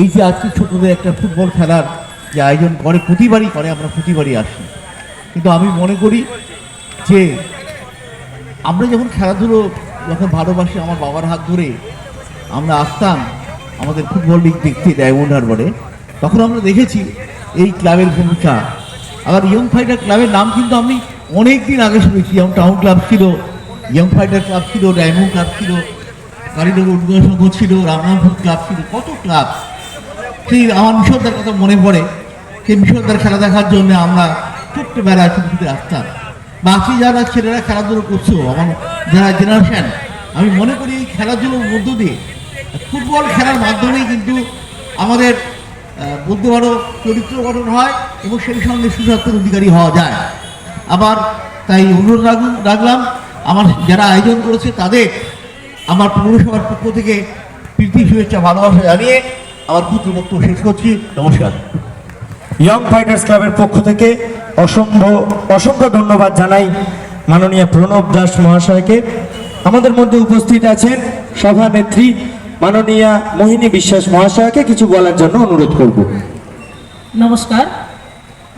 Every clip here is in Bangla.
এই যে আজকে ছোটদের একটা ফুটবল খেলার যে আয়োজন করে, প্রতিবারই করে, আমরা প্রতিবারই আসি। কিন্তু আমি মনে করি যে আমরা যখন খেলাধুলো যখন ভালোবাসি, আমার বাবার হাত ধরে আমরা আসতাম আমাদের ফুটবল লিগ দেখতে ডায়মন্ড হারবারে, তখন আমরা দেখেছি এই ক্লাবের ভূমিকা। আবার ইয়ং ফাইটার ক্লাবের নাম কিন্তু আমি অনেক দিন আগে শুনেছি। যেমন টাউন ক্লাব ছিল, ইয়ং ফাইটার ক্লাব ছিল, ডায়মন্ড ক্লাব ছিল, কালীনগর সংঘ ছিল, রামনাথপুর ক্লাব ছিল, কত ক্লাব। সেই আমার মিশরদার কথা মনে পড়ে, সেই মিশরদার খেলা দেখার জন্য আমরা ছোট্টবেলায় ছুটে ছুটে আসতাম। বাকি যারা ছেলেরা খেলাধুলো করছ, আমার যারা জেনারেশন আমি মনে করি এই খেলাধুলোর মধ্য দিয়ে ফুটবল খেলার মাধ্যমেই কিন্তু আমাদের বলতে পারো চরিত্র গঠন হয় এবং সেই সঙ্গে সুস্বাস্থ্যের অধিকারী হওয়া যায়। আবার তাই অনুরোধ রাখলাম, আমার যারা আয়োজন করেছে তাদের আমার পৌরসভার পক্ষ থেকে প্রীতি শুভেচ্ছা, ভালোবাসা জানিয়ে আমার পুত্র বক্তব্য শেষ করছি নমস্কার। ইয়ং ফাইটার্স ক্লাবের পক্ষ থেকে অসংখ্য অসংখ্য ধন্যবাদ জানাই মাননীয় প্রণব দাস মহাশয়কে। আমাদের মধ্যে উপস্থিত আছেন সভানেত্রী মাননীয়া মোহিনী বিশ্বাস মহাশয়কে কিছু বলার জন্য অনুরোধ করব। নমস্কার।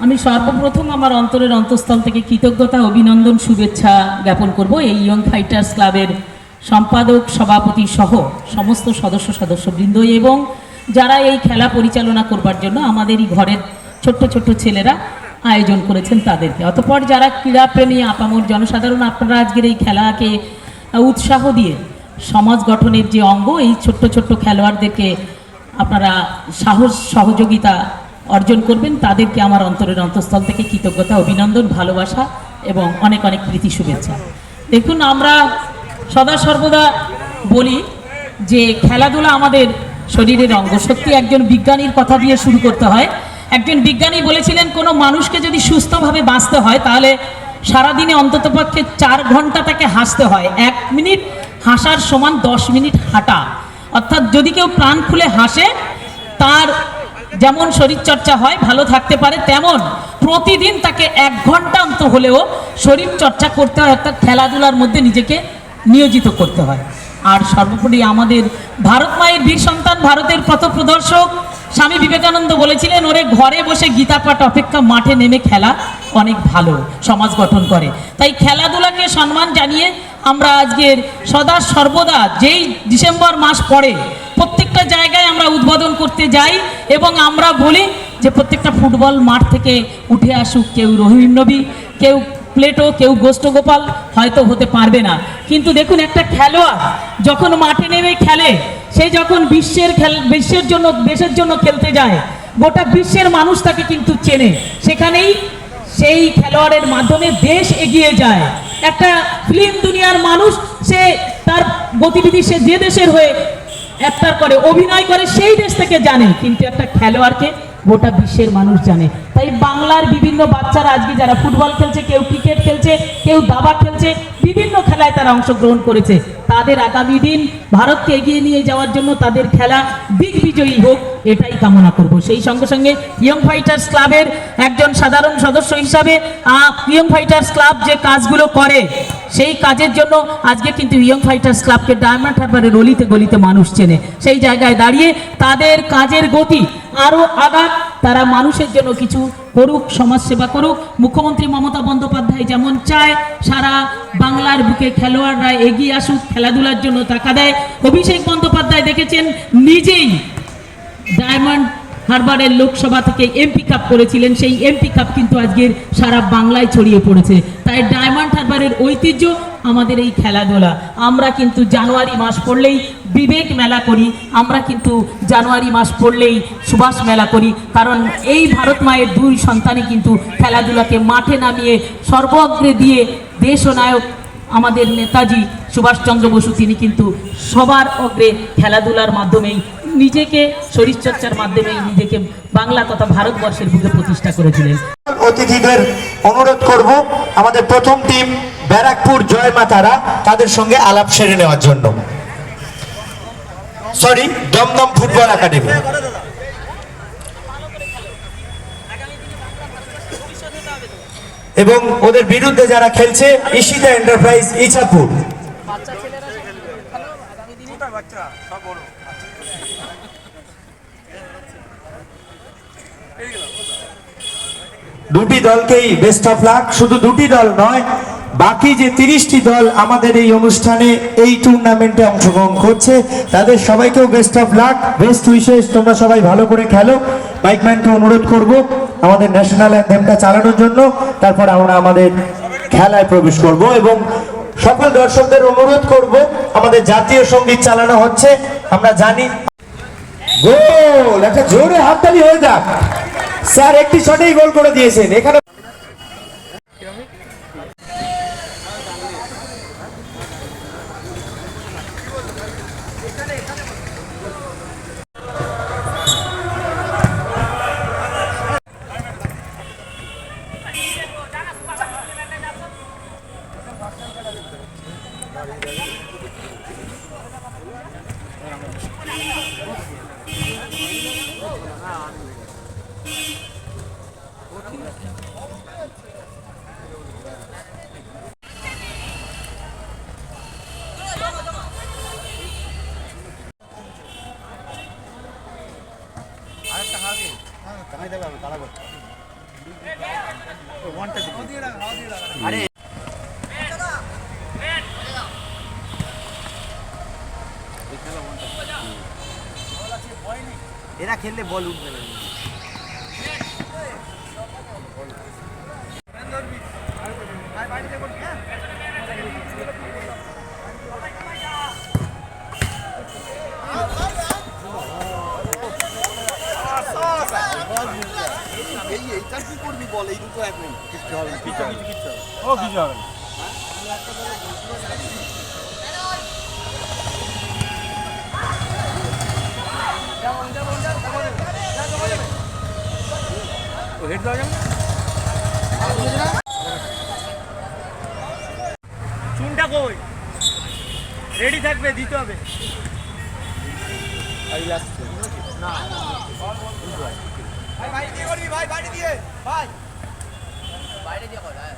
আমি সর্বপ্রথম আমার অন্তরের অন্তঃস্থল থেকে কৃতজ্ঞতা অভিনন্দন শুভেচ্ছা জ্ঞাপন করব। এই ইয়ং ফাইটার্স ক্লাবের সম্পাদক সভাপতি সহ সমস্ত সদস্য সদস্যবৃন্দ এবং যারা এই খেলা পরিচালনা করবার জন্য আমাদের এই ঘরের ছোট্ট ছোট্ট ছেলেরা আয়োজন করেছেন তাদেরকে। অতপর যারা ক্রীড়াপ্রেমী, আপামর জনসাধারণ, আপনারা আজকের এই খেলাকে উৎসাহ দিয়ে সমাজ গঠনের যে অঙ্গ, এই ছোট্ট ছোট্ট খেলোয়াড়দেরকে আপনারা সাহস, সহযোগিতা অর্জন করবেন। তাদেরকে আমার অন্তরের অন্তঃস্থল থেকে কৃতজ্ঞতা, অভিনন্দন, ভালোবাসা এবং অনেক অনেক প্রীতি, শুভেচ্ছা। দেখুন, আমরা সদা সর্বদা বলি যে খেলাধুলা আমাদের শরীরের অঙ্গ। সত্যি একজন বিজ্ঞানীর কথা দিয়ে শুরু করতে হয়। একজন বিজ্ঞানী বলেছিলেন, কোনো মানুষকে যদি সুস্থভাবে বাঁচতে হয়, তাহলে সারাদিনে অন্ততপক্ষে চার ঘণ্টা তাকে হাসতে হয়। এক মিনিট হাসার সমান দশ মিনিট হাঁটা। অর্থাৎ যদি কেউ প্রাণ খুলে হাসে, তার যেমন শরীরচর্চা হয়, ভালো থাকতে পারে, তেমন প্রতিদিন তাকে এক ঘণ্টা অন্ত হলেও শরীরচর্চা করতে হয়। অর্থাৎ খেলাধুলার মধ্যে নিজেকে নিয়োজিত করতে হয়। আর সর্বোপরি আমাদের ভারত মায়ের বীর সন্তান, ভারতের পথ প্রদর্শক স্বামী বিবেকানন্দ বলেছিলেন, ওরে ঘরে বসে গীতা পাঠ অপেক্ষা মাঠে নেমে খেলা অনেক ভালো, সমাজ গঠন করে। তাই খেলাধুলাকে সম্মান জানিয়ে আমরা আজকের সদা সর্বদা যেই ডিসেম্বর মাস পড়ে, প্রত্যেকটা জায়গায় আমরা উদ্বোধন করতে যাই এবং আমরা বলি যে প্রত্যেকটা ফুটবল মাঠ থেকে উঠে আসুক কেউ রহিম নবী, কেউ প্লেটো, কেউ গোষ্ঠ গোপাল হয়তো হতে পারবে না। কিন্তু দেখুন, একটা খেলোয়াড় যখন মাঠে নেমে খেলে, সে যখন বিশ্বের খেল, বিশ্বের জন্য, দেশের জন্য খেলতে যায়, গোটা বিশ্বের মানুষ তাকে কিন্তু চেনে। সেখানেই সেই খেলোয়াড়ের মাধ্যমে দেশ এগিয়ে যায়। একটা ফিল্ম দুনিয়ার মানুষ, সে তার গতিবিধি, সে যে দেশের হয়ে একটার করে অভিনয় করে, সেই দেশ থেকে জানে। কিন্তু একটা খেলোয়াড়কে গোটা বিশ্বের মানুষ জানে। তাই বাংলার বিভিন্ন বাচ্চারা আজকে যারা ফুটবল খেলছে, কেউ ক্রিকেট খেলছে, কেউ দাবা খেলছে, বিভিন্ন খেলায় তারা অংশগ্রহণ করেছে। তাদের আগামী দিন ভারতকে এগিয়ে নিয়ে যাওয়ার জন্য তাদের খেলা দিগ্বিজয়ী হোক, এটাই কামনা করব। সেই সঙ্গে সঙ্গে ইয়ং ফাইটার্স ক্লাবের একজন সাধারণ সদস্য হিসাবে ইয়ং ফাইটার্স ক্লাব যে কাজগুলো করে, সেই কাজের জন্য আজকে কিন্তু ইয়ং ফাইটার্স ক্লাবকে ডায়মন্ড হারবারের গলিতে গলিতে মানুষ চেনে। সেই জায়গায় দাঁড়িয়ে তাদের কাজের গতি আরও আগাক, তারা মানুষের জন্য কিছু করুক, সমাজসেবা করুক, মুখ্যমন্ত্রী মমতা বন্দ্যোপাধ্যায় যেমন চায়, সারা বাংলার বুকে খেলোয়াড়রা এগিয়ে আসুক, খেলাধুলার জন্য টাকা দেয়। অভিষেক বন্দ্যোপাধ্যায় দেখেছেন, নিজেই ডায়মন্ড হারবারের লোকসভা থেকে এমপি কাপ করেছিলেন। সেই এমপি কাপ কিন্তু আজকের সারা বাংলায় ছড়িয়ে পড়েছে। তাই ডায়মন্ড হারবারের ঐতিহ্য আমাদের এই খেলাধুলা। আমরা কিন্তু জানুয়ারি মাস পড়লেই বিবেক মেলা করি। আমরা কিন্তু জানুয়ারি মাস পড়লেই সুভাষ মেলা করি। কারণ এই ভারত মায়ের দুই সন্তানই কিন্তু খেলাধুলাকে মাঠে নামিয়ে সর্বগ্রে দিয়ে দেশ নায়ক আমাদের নেতাজি সুভাষচন্দ্র বসু, তিনি কিন্তু সবার অগ্রে খেলাধুলার মাধ্যমেই নিজেকে, শরীরচর্চার মাধ্যমেই নিজেকে বাংলা তথা ভারতবর্ষের বুকে প্রতিষ্ঠা করেছিলেন। অতিথিদের অনুরোধ করব, আমাদের প্রথম টিম ব্যারাকপুর জয় মাতারা তাদের সঙ্গে আলাপ সেরে নেওয়ার জন্য। সরি দমদম ফুটবল একাডেমি এবং ওদের বিরুদ্ধে যারা খেলছে ইশিতা এন্টারপ্রাইজ ইছাপুর। দুটি দলকেই বেস্ট অফ লাক শুধু দুটি দল নয় বাকি যে তিরিশটি দল আমাদের এই অনুষ্ঠানে এই টুর্নামেন্টে অংশগ্রহণ করছে, তাদের সবাইকেও best of luck best wishes তোমরা সবাই ভালো করে খেলো। বাইকম্যানকে অনুরোধ করব আমাদের ন্যাশনাল অ্যান্থেমটা চালানোর জন্য, তারপর আমরা আমাদের খেলায় প্রবেশ করব এবং সকল দর্শকদের অনুরোধ করব, আমাদের জাতীয় সংগীত চালানো হচ্ছে, আমরা জানি গোল, একটা জোরে হাততালি হয়ে যাক। স্যার, একটি শটেই গোল করে দিয়েছেন, এখানে এরা খেললে বল উঠবে না। এই এইটা কি করবি বল এই দুটো এক মিনিট কিছু হবে না। হেড দেওয়া যাবে চুনটা কই? রেডি থাকবে, দিতে হবে। ভাই বাইরে দিয়ে করবি ভাই বাইরে দিয়ে ভাই বাইরে দিয়ে কর হ্যাঁ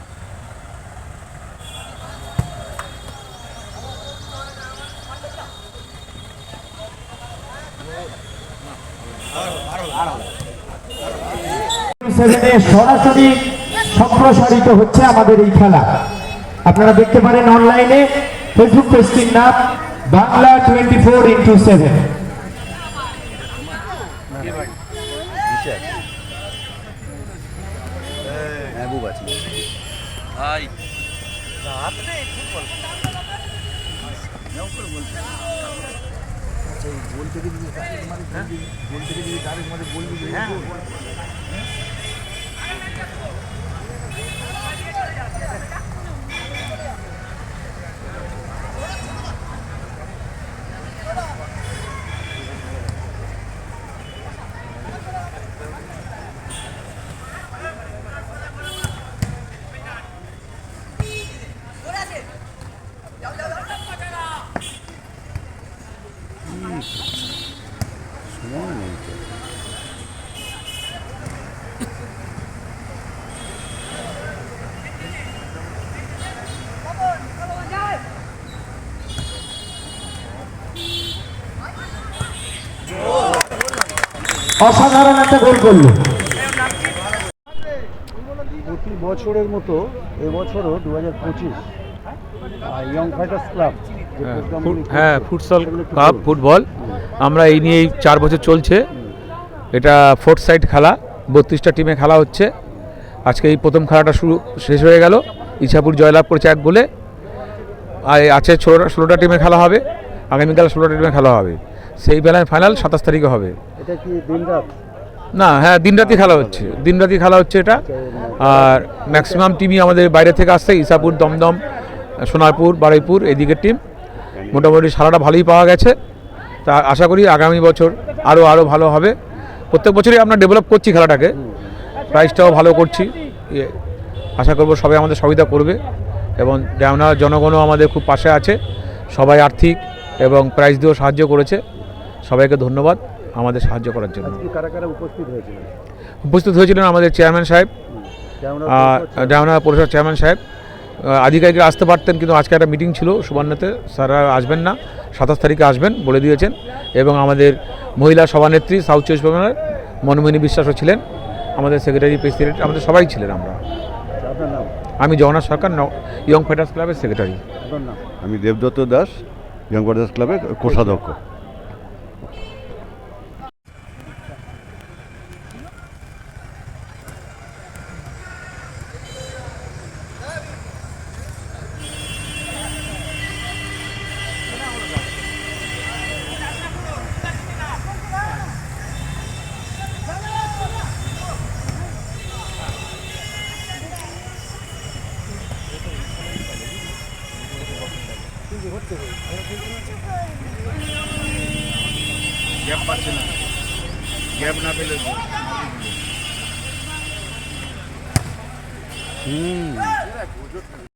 সেভেনে সরাসরি সম্প্রসারিত হচ্ছে আমাদের এই খেলা। আপনারা দেখতে পারেন অনলাইনে ফেসবুক পেজটির নাম Bangla twenty four into seven ভাই রাত্রে ফুটবল গোল থেকে যদি মানে গোল থেকে যদি ডাইরেক্ট মানে বলবি হ্যাঁ অসাধারণ একটা গোল করল। প্রতি বছরের মতো এবছরও দু হাজার পঁচিশ ইয়ং ফাইটার্স ক্লাব হ্যাঁ, হ্যাঁ ফুটসল কাপ ফুটবল। আমরা এই নিয়েই চার বছর চলছে। এটা ফোর্থ সাইড খেলা বত্রিশটা টিমে খেলা হচ্ছে। আজকে এই প্রথম খেলাটা শুরু শেষ হয়ে গেল। ইছাপুর জয়লাভ করেছে এক গোলে। আর আছে ষোলোটা ষোলোটা টিমে খেলা হবে। আগামীকাল ষোলোটা টিমে খেলা হবে। সেই বেলায় ফাইনাল সাতাশ তারিখে হবে। এটা কি দিন রাত না হ্যাঁ দিনরাতি খেলা হচ্ছে। দিনরাতি খেলা হচ্ছে এটা। আর ম্যাক্সিমাম টিমই আমাদের বাইরে থেকে আসছে ইসাপুর দমদম, সোনারপুর, বারুইপুর, এদিকের টিম মোটামুটি সারাটা ভালোই পাওয়া গেছে। তা আশা করি আগামী বছর আরও আরও ভালো হবে। প্রত্যেক বছরই আমরা ডেভেলপ করছি খেলাটাকে। প্রাইসটাও ভালো করছি। আশা করব সবাই আমাদের সহযোগিতা করবে এবং দেওনার জনগণও আমাদের খুব পাশে আছে। সবাই আর্থিক এবং প্রাইজ দিয়েও সাহায্য করেছে। সবাইকে ধন্যবাদ। আমাদের সাহায্য করার জন্য। কারা কারা উপস্থিত হয়েছিলেন? উপস্থিত হয়েছিলেন আমাদের চেয়ারম্যান সাহেব ডায়মনা পৌরসভার চেয়ারম্যান সাহেব। আধিকারিকরা আসতে পারতেন কিন্তু আজকে একটা মিটিং ছিল সুবর্ণতে। স্যাররা আসবেন না সাতাশ তারিখে আসবেন বলে দিয়েছেন। এবং আমাদের মহিলা সভানেত্রী সাউথ চব্বিশ পরগনার মনমোহিনী বিশ্বাসও ছিলেন। আমাদের সেক্রেটারি প্রেসিডেন্ট আমাদের সবাই ছিলেন আমরা। আমি জগন্নাথ সরকার ন- ইয়ং ফাইটার্স ক্লাবের সেক্রেটারি। আমি দেবদত্ত দাস ইয়ং ব্রাদার্স ক্লাবের কোষাধ্যক্ষ। గ్యాప్ పర్సన్ గ్యాప్ నా పిల్లలు Hmm.